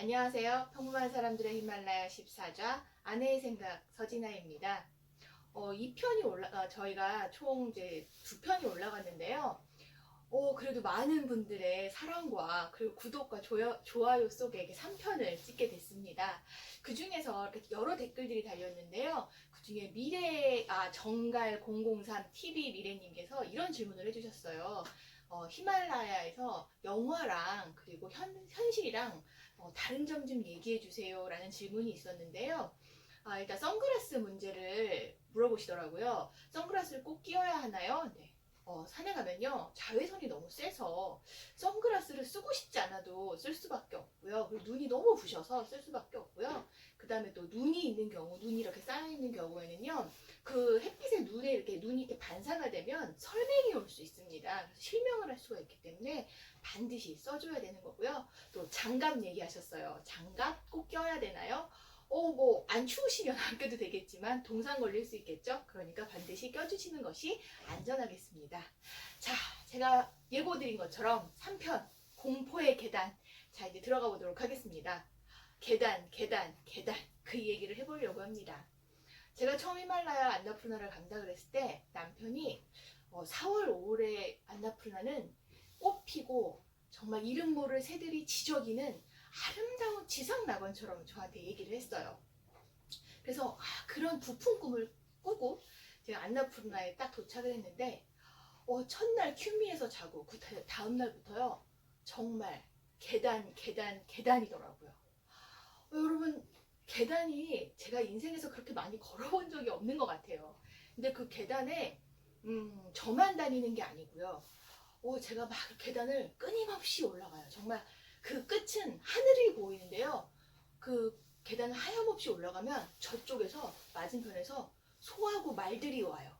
안녕하세요. 평범한 사람들의 히말라야 14좌 아내의 생각 서진아입니다. 어, 2편이 올라, 아, 저희가 총 이제 두 편이 올라갔는데요. 어, 그래도 많은 분들의 사랑과 그리고 구독과 좋아요, 좋아요 속에 이렇게 3편을 찍게 됐습니다. 그 중에서 이렇게 여러 댓글들이 달렸는데요. 그 중에 미래, 아, 정갈 003 TV 미래님께서 이런 질문을 해주셨어요. 어, 히말라야에서 영화랑 그리고 현, 현실이랑 어, 다른 점 좀 얘기해 주세요 라는 질문이 있었는데요. 아, 일단 선글라스 문제를 물어보시더라고요. 선글라스를 꼭 끼워야 하나요? 네. 어, 산에 가면요 자외선이 너무 세서 선글라스를 쓰고 싶지 않아도 쓸 수밖에 없고요. 그리고 눈이 너무 부셔서 쓸 수밖에 없고요. 그 다음에 또 눈이 있는 경우, 눈이 이렇게 쌓여 있는 경우에는요, 그 햇빛에 눈에 이렇게 눈이 이렇게 반사가 되면 설명이 올 수 있습니다. 실명을 할 수가 있기 때문에 반드시 써줘야 되는 거고요. 또 장갑 얘기하셨어요. 장갑 꼭 껴야 되나요? 어, 뭐, 안 추우시면 안 껴도 되겠지만, 동상 걸릴 수 있겠죠? 그러니까 반드시 껴주시는 것이 안전하겠습니다. 자, 제가 예고드린 것처럼 3편, 공포의 계단. 자, 이제 들어가 보도록 하겠습니다. 계단, 계단, 계단. 그 얘기를 해보려고 합니다. 제가 처음 히말라야 안나푸르나를 간다 그랬을 때, 남편이 어, 4월, 5월에 안나푸르나는 꽃 피고, 정말 이름 모를 새들이 지저귀는 아름다운 지상 낙원처럼 저한테 얘기를 했어요. 그래서 아, 그런 부푼 꿈을 꾸고 제가 안나푸르나에 딱 도착을 했는데 어, 첫날 큐미에서 자고 그 다- 다음 날부터요 정말 계단 계단 계단이더라고요. 어, 여러분 계단이 제가 인생에서 그렇게 많이 걸어본 적이 없는 것 같아요. 근데 그 계단에 음, 저만 다니는 게 아니고요. 어, 제가 막 계단을 끊임없이 올라가요. 정말 그 끝은 하늘이 보이는데요. 그 계단을 하염없이 올라가면 저쪽에서 맞은편에서 소하고 말들이 와요.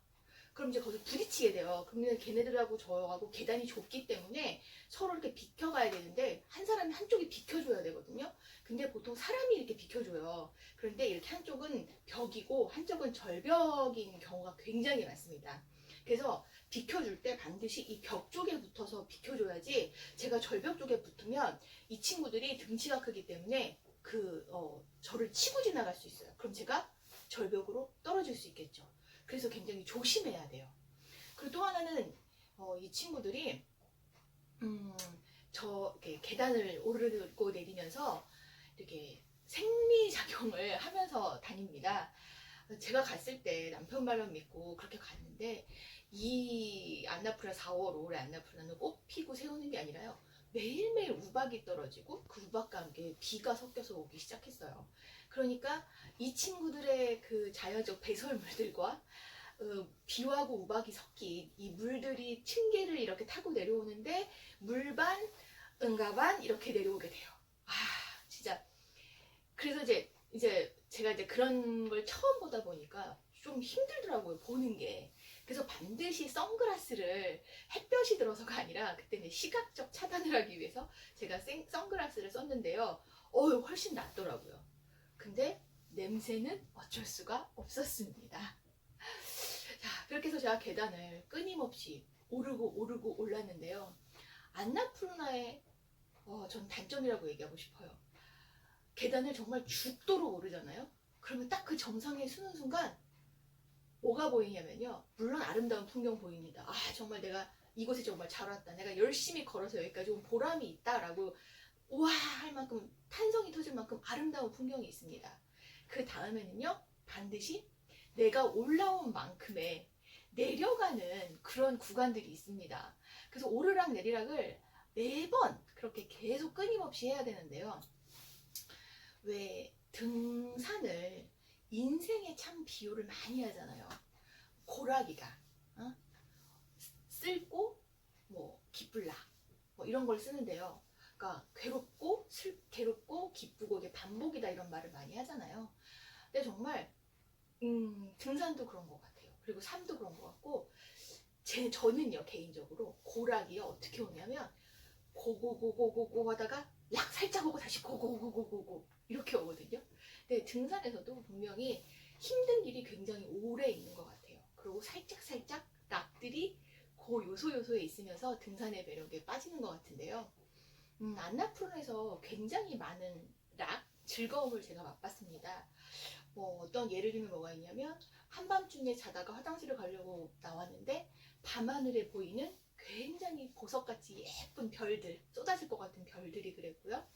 그럼 이제 거기서 부딪히게 돼요. 그러면 걔네들하고 저하고 계단이 좁기 때문에 서로 이렇게 비켜가야 되는데 한 사람이 한쪽이 비켜줘야 되거든요. 근데 보통 사람이 이렇게 비켜줘요. 그런데 이렇게 한쪽은 벽이고 한쪽은 절벽인 경우가 굉장히 많습니다. 그래서 비켜줄 때 반드시 이 벽 쪽에 붙어서 비켜줘야지 제가 절벽 쪽에 붙으면 이 친구들이 등치가 크기 때문에 그, 어, 저를 치고 지나갈 수 있어요. 그럼 제가 절벽으로 떨어질 수 있겠죠. 그래서 굉장히 조심해야 돼요. 그리고 또 하나는, 어, 이 친구들이, 음, 저, 계단을 오르고 내리면서 이렇게 생리작용을 하면서 다닙니다. 제가 갔을 때 남편 말만 믿고 그렇게 갔는데, 이 안나푸라 4월, 5월에 안나푸라는 꽃 피고 세우는 게 아니라요. 매일매일 우박이 떨어지고 그 우박과 함께 비가 섞여서 오기 시작했어요. 그러니까 이 친구들의 그 자연적 배설물들과 어, 비와고 우박이 섞인 이 물들이 층계를 이렇게 타고 내려오는데 물반, 응가반 이렇게 내려오게 돼요. 아, 진짜. 그래서 이제 이제 제가 이제 그런 걸 처음 보다 보니까 좀 힘들더라고요, 보는 게. 그래서 반드시 선글라스를 햇볕이 들어서가 아니라 그때는 시각적 차단을 하기 위해서 제가 생- 선글라스를 썼는데요. 어유 훨씬 낫더라고요. 근데 냄새는 어쩔 수가 없었습니다. 자, 그렇게 해서 제가 계단을 끊임없이 오르고 오르고 올랐는데요. 안나푸르나의 어, 전 단점이라고 얘기하고 싶어요. 계단을 정말 죽도록 오르잖아요. 그러면 딱 그 정상에 서는 순간 뭐가 보이냐면요. 물론 아름다운 풍경 보입니다. 아, 정말 내가 이곳에 정말 잘 왔다. 내가 열심히 걸어서 여기까지 온 보람이 있다라고 우와 할 만큼 탄성이 터질 만큼 아름다운 풍경이 있습니다. 그 다음에는요. 반드시 내가 올라온 만큼의 내려가는 그런 구간들이 있습니다. 그래서 오르락 내리락을 매번 그렇게 계속 끊임없이 해야 되는데요. 왜 등산을 인생에 참 비유를 많이 하잖아요. 고라기가 어? 쓸고 뭐 기쁠라 뭐 이런 걸 쓰는데요. 그러니까 괴롭고 슬 괴롭고 기쁘고 이게 반복이다 이런 말을 많이 하잖아요. 근데 정말 음, 등산도 그런 것 같아요. 그리고 삶도 그런 것 같고 제 저는요 개인적으로 고락이요 어떻게 오냐면 고고고고고고 하다가 락 살짝 오고 다시 고고고고고고 이렇게 오거든요. 근데 등산에서도 분명히 힘든 길이 굉장히 오래 있는 것 같아요. 그리고 살짝 살짝 락들이 그 요소 요소에 있으면서 등산의 매력에 빠지는 것 같은데요. 음, 안나푸르에서 굉장히 많은 락, 즐거움을 제가 맛봤습니다. 뭐 어떤 예를 들면 뭐가 있냐면 한밤중에 자다가 화장실을 가려고 나왔는데 밤하늘에 보이는 굉장히 보석같이 예쁜 별들, 쏟아질 것 같은 별들이 그랬고요.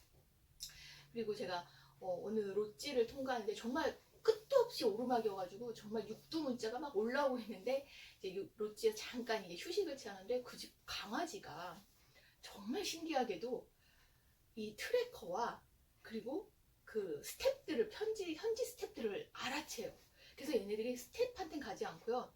그리고 제가 어, 느 롯지를 통과하는데 정말 끝도 없이 오르막이어가지고 정말 육두문자가 막 올라오고 있는데 이제 유- 롯지에 잠깐 이제 휴식을 취하는데 그 집 강아지가 정말 신기하게도 이 트래커와 그리고 그 스탭들을 편지 현지 스탭들을 알아채요. 그래서 얘네들이 스탭한테는 가지 않고요.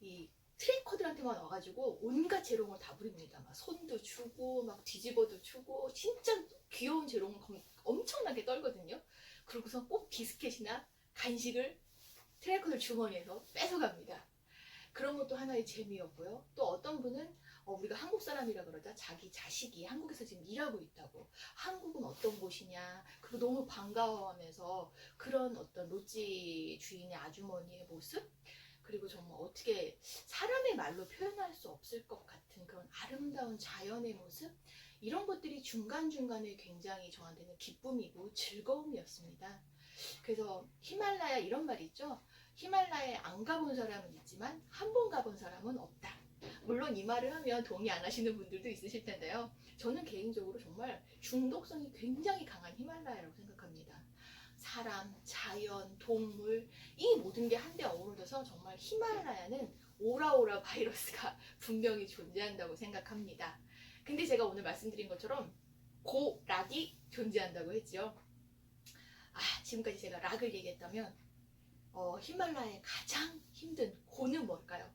이 트래커들한테만 와가지고 온갖 재롱을 다 부립니다. 막 손도 주고 막 뒤집어도 주고 진짜 귀여운 재롱을 검- 엄청나게 떨거든요. 그러고서 꼭 비스켓이나 간식을 트래커들 주머니에서 뺏어갑니다. 그런 것도 하나의 재미였고요. 또 어떤 분은 어, 우리가 한국 사람이라 그러자 자기 자식이 한국에서 지금 일하고 있다고 한국은 어떤 곳이냐 그리고 너무 반가워하면서 그런 어떤 롯지 주인의 아주머니의 모습 그리고 정말 어떻게 사람의 말로 표현할 수 없을 것 같은 그런 아름다운 자연의 모습 이런 것들이 중간중간에 굉장히 저한테는 기쁨이고 즐거움이었습니다. 그래서 히말라야 이런 말이 있죠. 히말라야에 안 가본 사람은 있지만 한 번 가본 사람은 없다. 물론 이 말을 하면 동의 안 하시는 분들도 있으실 텐데요. 저는 개인적으로 정말 중독성이 굉장히 강한 히말라야라고 생각합니다. 사람, 자연, 동물 이 모든 게 한데 어우러져서 정말 히말라야는 오라오라 바이러스가 분명히 존재한다고 생각합니다. 근데 제가 오늘 말씀드린 것처럼 고락이 존재한다고 했죠. 아, 지금까지 제가 락을 얘기했다면 어, 히말라야의 가장 힘든 고는 뭘까요?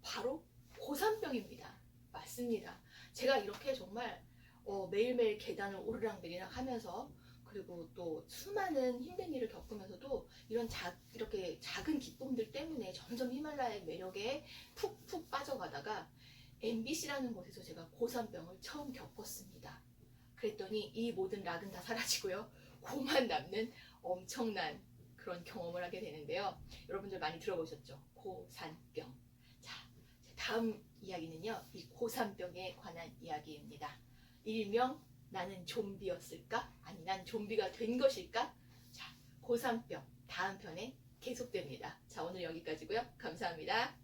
바로 고산병입니다. 맞습니다. 제가 이렇게 정말 어, 매일매일 계단을 오르락내리락 하면서 그리고 또 수많은 힘든 일을 겪으면서도 이런 자, 이렇게 작은 기쁨들 때문에 점점 히말라야의 매력에 푹푹 빠져가다가 MBC라는 곳에서 제가 고산병을 처음 겪었습니다. 그랬더니 이 모든 락은 다 사라지고요. 고만 남는 엄청난 그런 경험을 하게 되는데요. 여러분들 많이 들어보셨죠? 고산병. 자, 다음 이야기는요. 이 고산병에 관한 이야기입니다. 일명 나는 좀비였을까? 아니 난 좀비가 된 것일까? 자, 고산병 다음 편에 계속됩니다. 자, 오늘 여기까지고요. 감사합니다.